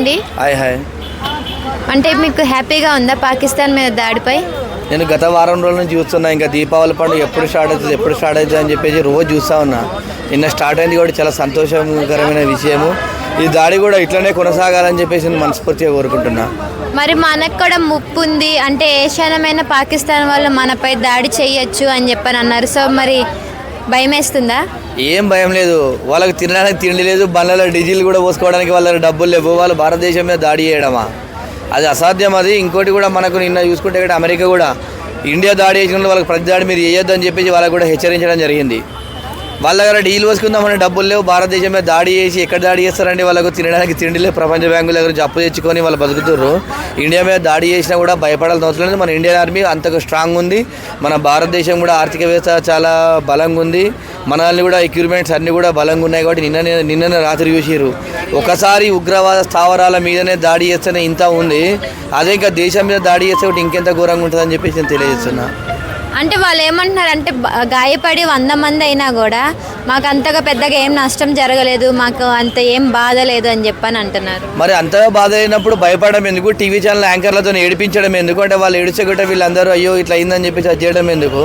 అండి. Hi hi. అంటే మీకు హ్యాపీగా ఉందా పాకిస్తాన్ మీద దాడిపై? నేను గత వారం రోజుల నుంచి చూస్తున్నా ఇంకా దీపావళి పండుగ ఎప్పుడు స్టార్ట్ అవుతుంది ఎప్పుడు స్టార్ట్ అవుతుంది అని చెప్పేసి రోజు చూస్తా ఉన్నా. నిన్న స్టార్ట్ అయింది కూడా చాలా సంతోషకరమైన విషయము. ఈ దాడి కూడా ఇట్లనే కొనసాగాలని చెప్పేసి నేను మనస్ఫూర్తిగా కోరుకుంటున్నా. మరి మనకు కూడా ముప్పు ఉంది. అంటే ఏ క్షణమైన పాకిస్తాన్ వాళ్ళు మనపై దాడి చేయొచ్చు అని చెప్పని అన్నారు. సో మరి భయం వేస్తుందా ఏం భయం లేదు. వాళ్ళకి తినడానికి తిండి లేదు బండ్లలో డీజిల్ కూడా పోసుకోవడానికి వాళ్ళ డబ్బులు లేవు. వాళ్ళు భారతదేశం మీద దాడి చేయడమా? అది అసాధ్యం అది. ఇంకోటి కూడా మనకు నిన్న చూసుకుంటే ఇక్కడ అమెరికా కూడా ఇండియా దాడి చేసిన వాళ్ళకి ప్రతి దాడి మీరు చేయొద్దని చెప్పేసి వాళ్ళకు కూడా హెచ్చరించడం జరిగింది. వాళ్ళ దగ్గర డీల్ పోసుకుందామని డబ్బులు లేవు. భారతదేశం మీద దాడి చేసి ఎక్కడ దాడి చేస్తారండి? వాళ్ళకు తినడానికి తిండి లేవు ప్రపంచ బ్యాంకుల దగ్గర నుంచి అప్పు తెచ్చుకొని వాళ్ళు బతుకుతుర్రు. ఇండియా మీద దాడి చేసినా కూడా భయపడాల్సిన అవసరం లేదు. మన ఇండియన్ ఆర్మీ అంతకు స్ట్రాంగ్ ఉంది. మన భారతదేశం కూడా ఆర్థిక వ్యవస్థ చాలా బలంగా ఉంది. మనల్ని కూడా ఎక్విప్మెంట్స్ అన్నీ కూడా బలంగా ఉన్నాయి కాబట్టి నిన్ననే నిన్ననే రాత్రి చూసిర్రు. ఒకసారి ఉగ్రవాద స్థావరాల మీదనే దాడి చేస్తేనే ఇంత ఉంది. అదే ఇంకా దేశం మీద దాడి చేస్తే ఒకటి ఇంకెంత ఘోరంగా ఉంటుందని చెప్పేసి నేను తెలియజేస్తున్నా. అంటే వాళ్ళు ఏమంటున్నారు అంటే గాయపడి వంద మంది అయినా కూడా మాకు అంతగా పెద్దగా ఏం నష్టం జరగలేదు మాకు అంత ఏం బాధ లేదు అని చెప్పని అంటున్నారు. మరి అంతగా బాధ అయినప్పుడు భయపడడం ఎందుకు? టీవీ ఛానల్ యాంకర్లతో ఏడిపించడం ఎందుకు? అంటే వాళ్ళు ఏడిచగొట్ట వీళ్ళందరూ అయ్యో ఇట్లా అయిందని చెప్పేసి అది చేయడం ఎందుకు?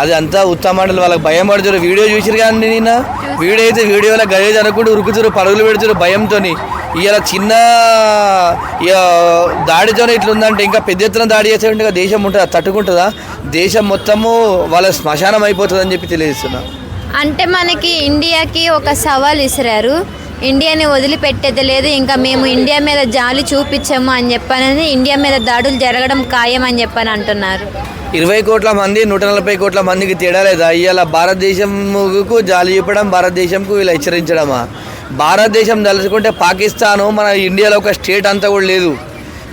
అది అంతా ఉత్తమాటలు వాళ్ళకి భయం పడుతున్నారు. వీడియో చూసిరు కానీ నిన్న? వీడియో అయితే వీడియోలో గదేజ్ అనుకుంటూ ఉరుకుతురు పరుగులు పెడుతురు భయంతో ఇలా చిన్న ఇక దాడితోనే ఇట్లా ఉందంటే ఇంకా పెద్ద ఎత్తున దాడి చేసేటంటే ఇంకా దేశం ఉంటుందా? తట్టుకుంటుందా? దేశం మొత్తము వాళ్ళ శ్మశానం అయిపోతుందని చెప్పి తెలియజేస్తున్నా. అంటే మనకి ఇండియాకి ఒక సవాల్ ఇసిరారు ఇండియాని వదిలిపెట్టేది లేదు ఇంకా మేము ఇండియా మీద జాలి చూపించాము అని చెప్పని ఇండియా మీద దాడులు జరగడం ఖాయం అని చెప్పని అంటున్నారు. ఇరవై కోట్ల మంది నూట నలభై కోట్ల మందికి తేడా లేదా? ఇవాళ భారతదేశంకు జాలి చూపడం భారతదేశంకు వీళ్ళు హెచ్చరించడమా? భారతదేశం తలుచుకుంటే పాకిస్తాను మన ఇండియాలో ఒక స్టేట్ అంతా కూడా లేదు.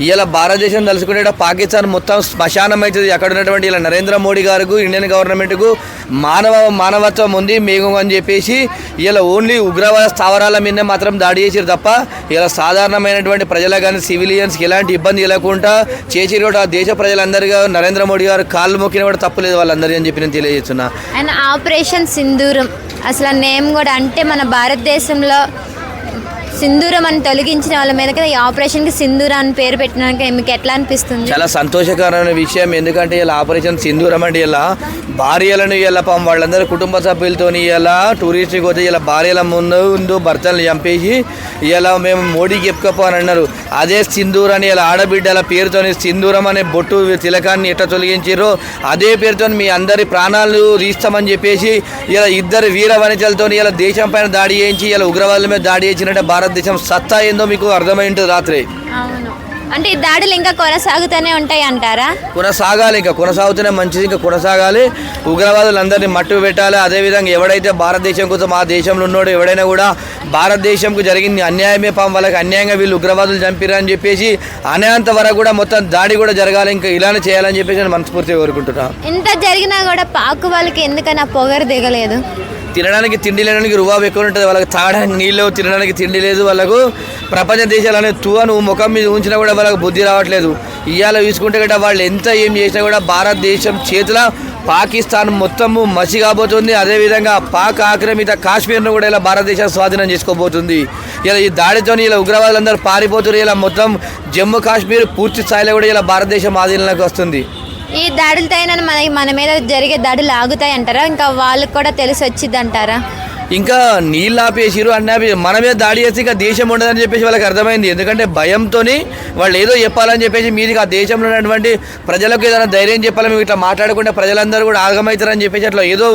ఇలా భారతదేశం తలుచుకుంటే పాకిస్తాన్ మొత్తం శ్మశానం అవుతుంది. అక్కడ ఉన్నటువంటి ఇలా నరేంద్ర మోడీ గారికి ఇండియన్ గవర్నమెంట్కు మానవ మానవత్వం ఉంది మేము అని చెప్పేసి ఇలా ఓన్లీ ఉగ్రవాద స్థావరాల మీద మాత్రం దాడి చేసారు తప్ప ఇలా సాధారణమైనటువంటి ప్రజలకు కానీ సివిలియన్స్కి ఎలాంటి ఇబ్బంది లేకుండా చేసి కూడా దేశ ప్రజలందరిగా నరేంద్ర మోడీ గారు కాళ్ళు మొక్కిన కూడా తప్పులేదు వాళ్ళందరూ అని చెప్పి నేను తెలియజేస్తున్నా. అండ్ ఆపరేషన్ సింధూరం అసలు నేమ్ కూడా అంటే మన భారతదేశంలో సింధూరం అని తొలగించిన వాళ్ళ మీద కదా ఈ ఆపరేషన్కి సింధూరం అని పేరు పెట్టినాక మీకు ఎట్లా అనిపిస్తుంది? చాలా సంతోషకరమైన విషయం. ఎందుకంటే ఇలా ఆపరేషన్ సింధూరం అంటే ఇలా భార్యలను ఇలా పాపం వాళ్ళందరూ కుటుంబ సభ్యులతో ఇలా టూరిస్ట్కి పోతే ఇలా భార్యల ముందు ముందు భర్తలను చంపేసి ఇలా మేము మోడీకి చెప్పుకోపో అని అన్నారు. అదే సింధూర్ అని ఇలా ఆడబిడ్డల పేరుతోని సింధూరం అనే బొట్టు తిలకాన్ని ఎట్లా తొలగించారో అదే పేరుతో మీ అందరి ప్రాణాలు తీస్తామని చెప్పేసి ఇలా ఇద్దరు వీర వనితలతో ఇలా దేశం పైన దాడి చేయించి ఇలా ఉగ్రవాదుల మీద దాడి చేయించినట్టే భారతదేశం సత్తా ఏందో మీకు అర్థమై ఉంటుంది రాత్రి. అవును. అంటే ఈ దాడులు ఇంకా కొనసాగుతూనే ఉంటాయి అంటారా? కొనసాగాలి ఇంకా కొనసాగుతూనే మంచిది ఇంకా కొనసాగాలి. ఉగ్రవాదులందరినీ మట్టు పెట్టాలి. అదేవిధంగా ఎవడైతే భారతదేశం కోసం ఆ దేశంలో ఉన్నాడో ఎవడైనా కూడా భారతదేశంకు జరిగింది అన్యాయమే పాపం. వాళ్ళకి అన్యాయంగా వీళ్ళు ఉగ్రవాదులు చంపిరా అని చెప్పేసి అనేంత వరకు కూడా మొత్తం దాడి కూడా జరగాలి. ఇంకా ఇలానే చేయాలని చెప్పేసి నేను మనస్ఫూర్తిగా కోరుకుంటున్నాను ఇంత జరిగినా కూడా పాకు వాళ్ళకి ఎందుకన్నా పొగరు దిగలేదు? తినడానికి తిండి లేడానికి రుబాబు ఎక్కువ ఉంటుంది. వాళ్ళకి తాగడానికి నీళ్ళు తినడానికి తిండి లేదు. వాళ్ళకు ప్రపంచ దేశాలనే తువ నువ్వు ముఖం మీద ఉంచినా కూడా వాళ్ళకి బుద్ధి రావట్లేదు. ఇవాళ చూసుకుంటే గట్ట వాళ్ళు ఎంత ఏం చేసినా కూడా భారతదేశం చేతుల పాకిస్తాన్ మొత్తము మసి కాబోతుంది. అదేవిధంగా పాక్ ఆక్రమిత కాశ్మీర్ను కూడా ఇలా భారతదేశం స్వాధీనం చేసుకోబోతుంది. ఇలా ఈ దాడితో ఇలా ఉగ్రవాదులందరూ పారిపోతున్నారు. ఇలా మొత్తం జమ్మూ కాశ్మీర్ పూర్తి స్థాయిలో కూడా ఇలా భారతదేశం ఆధీనంలోకి వస్తుంది. ఈ దాడులతో అయినా మన మన మీద జరిగే దాడులు ఆగుతాయి అంటారా ఇంకా వాళ్ళకి కూడా తెలిసి వచ్చింది అంటారా ఇంకా నీళ్ళు ఆపేసిరు అన్న మనమే దాడి చేస్తే ఇంకా దేశం ఉండదని చెప్పేసి వాళ్ళకి అర్థమైంది. ఎందుకంటే భయంతో వాళ్ళు ఏదో చెప్పాలని చెప్పేసి మీదికి ఆ దేశంలో ఉన్నటువంటి ప్రజలకు ఏదైనా ధైర్యం చెప్పాలని మేము ఇట్లా మాట్లాడుకుంటే ప్రజలందరూ కూడా ఆగమవుతారని చెప్పేసి అట్లా ఏదో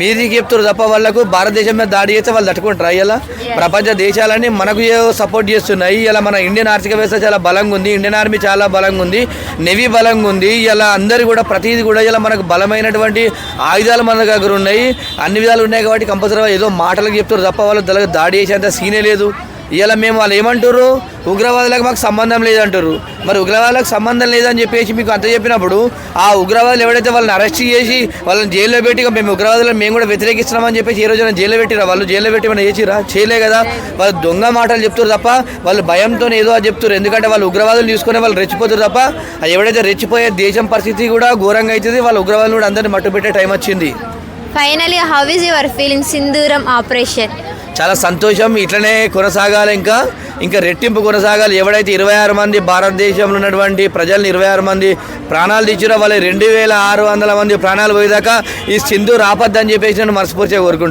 మీదికి చెప్తారు తప్ప వాళ్ళకు భారతదేశం మీద దాడి చేస్తే వాళ్ళు తట్టుకుంటారు? ఇలా ప్రపంచ దేశాలన్నీ మనకు సపోర్ట్ చేస్తున్నాయి. ఇలా మన ఇండియన్ ఆర్థిక వ్యవస్థ చాలా బలంగా ఉంది. ఇండియన్ ఆర్మీ చాలా బలంగా ఉంది. నెవీ బలంగా ఉంది. ఇలా అందరు కూడా ప్రతిదీ కూడా ఇలా మనకు బలమైనటువంటి ఆయుధాలు మన దగ్గర ఉన్నాయి. అన్ని విధాలు ఉన్నాయి కాబట్టి కంపల్సరీ ఏదో మాటలకు చెప్తారు తప్ప వాళ్ళు దానికి దాడి చేసేంత సీనే లేదు. ఇవాళ మేము వాళ్ళు ఏమంటారు ఉగ్రవాదులకు మాకు సంబంధం లేదంటారు మరి ఉగ్రవాదులకు సంబంధం లేదని చెప్పేసి మీకు అంత చెప్పినప్పుడు ఆ ఉగ్రవాదులు ఎవడైతే వాళ్ళని అరెస్ట్ చేసి వాళ్ళని జైల్లో పెట్టి మేము ఉగ్రవాదులను మేము కూడా వ్యతిరేకిస్తున్నామని చెప్పేసి ఈ రోజున జైల్లో పెట్టిరా? వాళ్ళు జైల్లో పెట్టి మనం చేసిరా చేయలే కదా. వాళ్ళు దొంగ మాటలు చెప్తారు తప్ప వాళ్ళు భయంతో ఏదో అని చెప్తారు ఎందుకంటే వాళ్ళు ఉగ్రవాదులు తీసుకునే వాళ్ళు రెచ్చిపోతారు తప్ప ఎవడైతే రెచ్చిపోయే దేశం పరిస్థితి కూడా ఘోరంగా అవుతుంది వాళ్ళ ఉగ్రవాదులు కూడా అందరినీ మట్టుపెట్టే టైం వచ్చింది. Finally how is your feeling Sindhuram operation చాలా సంతోషం. ఇట్లనే కొనసాగాలి ఇంకా. ఇంకా రెట్టింపు కొనసాగాలి. ఎవడైతే ఇరవై ఆరు మంది భారతదేశంలో ఉన్నటువంటి ప్రజల్ని ఇరవై ఆరు మంది ప్రాణాలు తెచ్చిరో వాళ్ళ రెండు వేల ఆరు వందల మంది ప్రాణాలు పోయేదాకా ఈ సింధూర్ ఆపద్దని చెప్పేసి నేను మనస్ఫూర్తిగా కోరుకుంటున్నాను